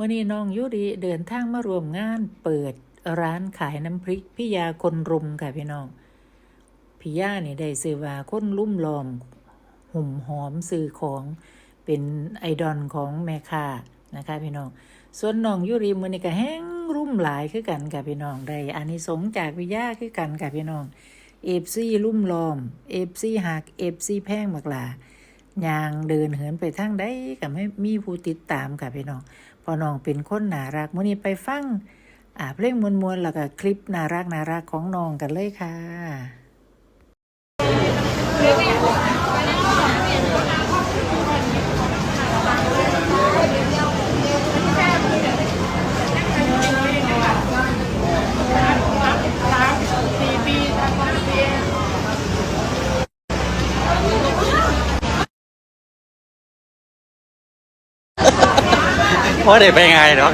มื่อนี้น้องยุริเดินทางมารวมงานเปิดร้านขายน้ำพริกพี่ยาคนรุมค่ะพี่น้องพี่ยานี่ได้ซื้อว่าคนลุ่มลอม หุ่มหอมซื้อของเป็นไอดอลของแม่ค้านะคะพี่น้อง ส่วนน้องยุริมือนี่ก็แห้งรุ่มหลายคือกันค่ะพี่น้องได้อานิสงส์จากวิยาคือกันค่ะพี่น้องเอฟซีลุ่มลอมเอฟซีหักเอฟซีแพงบักหลายางเดินเหินไปทางใดก็ไม่มีผู้ติดตามค่ะพี่น้อง อน้องเป็นคนน่ารักมื้อนี้ไปฟังอ่าเพลงมวนๆแล้วก็คลิปน่ารักน่ารักของน้องกันเลยค่ะ ราะเด็กไปไงเนาะ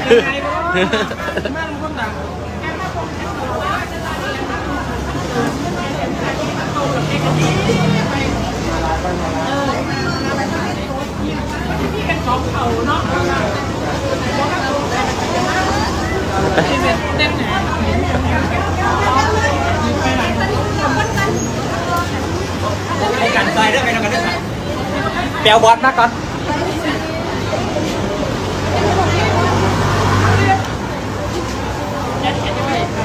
ไปกันไฟด้วยไปกันด้วยเปียวบอสมาก่อน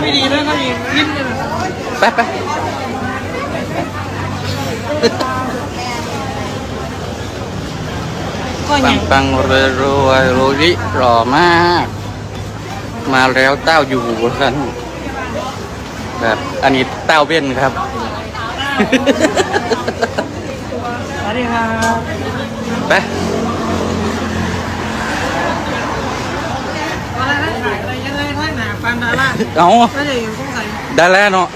ไม่ดีนะก็มียิ้มเลยไปไปปังปังรวยรวยโรยิหล่อมาก มาแล้วเต้าอยู่ท่านแบบอันนี้เต้าเบี้ยนครับสวัสดีครับไป bạn Đà La. Đó. Cái này. Đà La nọ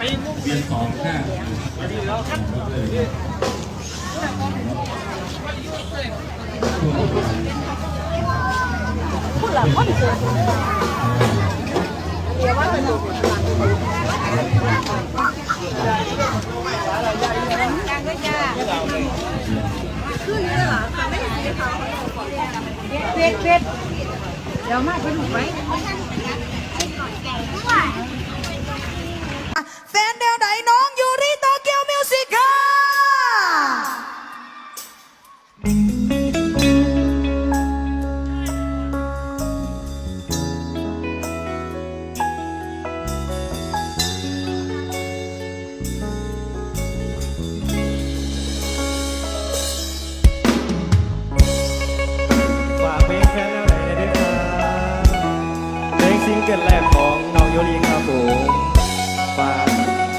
ท่านหนาฟันดาราเอาไม่ได้อยู่ข้างในได้แล้วเนาะแฟ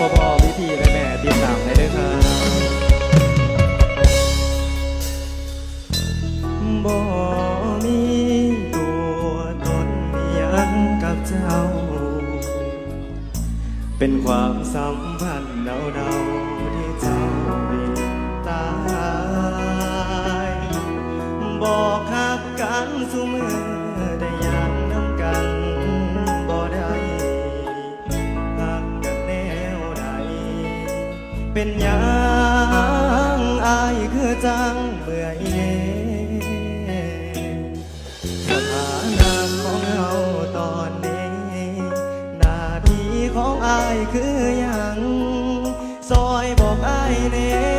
พ่อพ่อพี่พี่แม่แม่ติดตามให้ด้วยครับบ่มีตัวตนยังกับเจ้า เป็นความสัมพันธ์เดาๆที่เจ้ามตตาบอกหักกันสุมือ เป็นยังอายคือจังเบื่อเอสถานะของเราตอนนี้หน้าที่ของอายคือยังซอยบอกอายเน่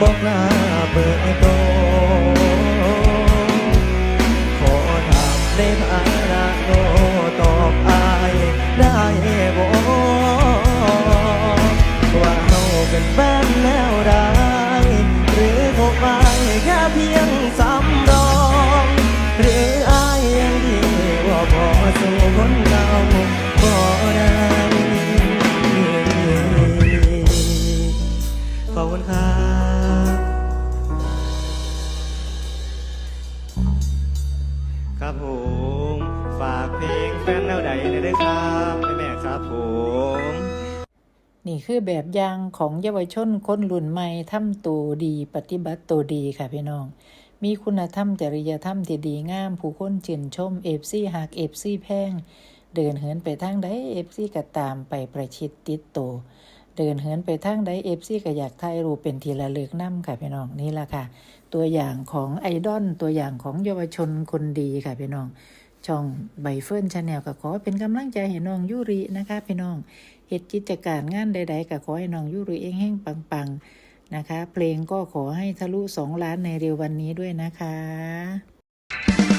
บอกน้า นี่คือแบบอย่างของเยาวชนคนรุ่นใหม่ทำตัวดี ปฏิบัติตัวดีค่ะพี่น้อง มีคุณธรรมจริยธรรมที่ดีงาม ผู้คนชื่นชมเอฟซีหักเอฟซีแพง เดินเหินไปทางใดเอฟซีก็ตามไปประชิดติดตัวเดินเหินไปทางใดเอฟซีก็อยากถ่ายรูปเป็นทีละเลือกน้ำค่ะพี่น้องนี่ละค่ะ ตัวอย่างของไอดอลตัวอย่างของเยาวชนคนดีค่ะพี่น้อง ช่องใบเฟิร์นชาแนลก็ขอเป็นกำลังใจให้น้องยุรินะคะพี่น้อง เหตุกิจการงานใด ๆก็ขอให้น้องยุริเองแห้งปังๆนะคะ เพลงก็ขอให้ทะลุสองล้านในเร็ววันนี้ด้วยนะคะ